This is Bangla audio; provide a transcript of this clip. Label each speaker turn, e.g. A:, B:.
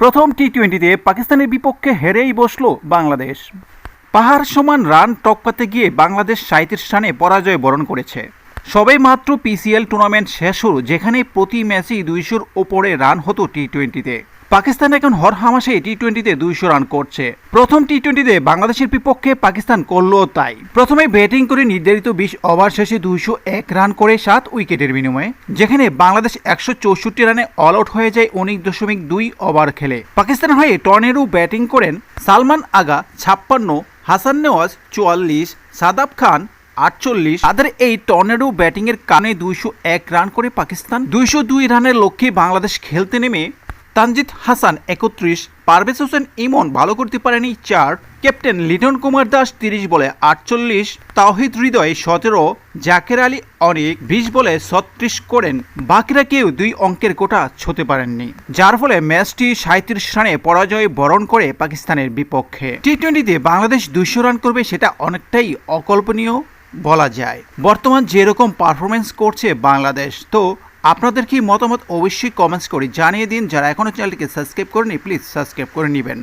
A: প্রথম টি টোয়েন্টিতে পাকিস্তানের বিপক্ষে হেরেই বসল বাংলাদেশ। পাহাড় সমান রান টপকাতে গিয়ে বাংলাদেশ সাঁত্রিশ রানে পরাজয় বরণ করেছে। সবে মাত্র পিসিএল টুর্নামেন্ট শেষ হল, যেখানে প্রতি ম্যাচেই দুইশোর ওপরে রান হতো টি টোয়েন্টিতে পাকিস্তান এখন হর হামাসে টি টোয়েন্টিতে দুইশো রান করছে। প্রথম টি টোয়েন্টিতে বাংলাদেশের বিপক্ষে পাকিস্তান করল তাই। প্রথমে ব্যাটিং করে নির্ধারিত বিশ ওভার শেষে দুইশো এক রান করে সাত উইকেটের বিনিময়ে, যেখানে বাংলাদেশ একশো চৌষট্টি রানে অল আউট হয়ে যায় উনিশ দশমিক দুই ওভার খেলে। পাকিস্তান হয়ে টর্নেরও ব্যাটিং করেন সালমান আগা ছাপ্পান্ন, হাসান নেওয়াজ চুয়াল্লিশ, সাদাব খান আটচল্লিশ। তাদের এই টর্নেডো ব্যাটিংয়ের কানে দুইশো এক রান করে পাকিস্তান দুইশো দুই রানের লক্ষ্যে বাংলাদেশ খেলতে নেমে তানজিদ হাসান একত্রিশ, পারভেজ হোসেন ইমন ভালো করতে পারেনি চার, ক্যাপ্টেন লিটন কুমার দাস তিরিশ বলে আটচল্লিশ, তাওহিদ হৃদয় সতেরো, জাকের আলী অনেক বিশ বলে ছত্রিশ করেন, বাকিরা কেউ দুই অঙ্কের কোটা ছুতে পারেননি। যার ফলে ম্যাচটি সাঁত্রিশ রানে পরাজয় বরণ করে পাকিস্তানের বিপক্ষে। টি টোয়েন্টিতে বাংলাদেশ দুইশো রান করবে সেটা অনেকটাই অকল্পনীয় বলা যায়। বর্তমান যেরকম পারফরমেন্স করছে বাংলাদেশ, তো আপনাদের কি মতামত অবশ্যই কমেন্টস করে জানিয়ে দিন। যারা এখনও চ্যানেলটিকে সাবস্ক্রাইব করেনি প্লিজ সাবস্ক্রাইব করে নেবেন।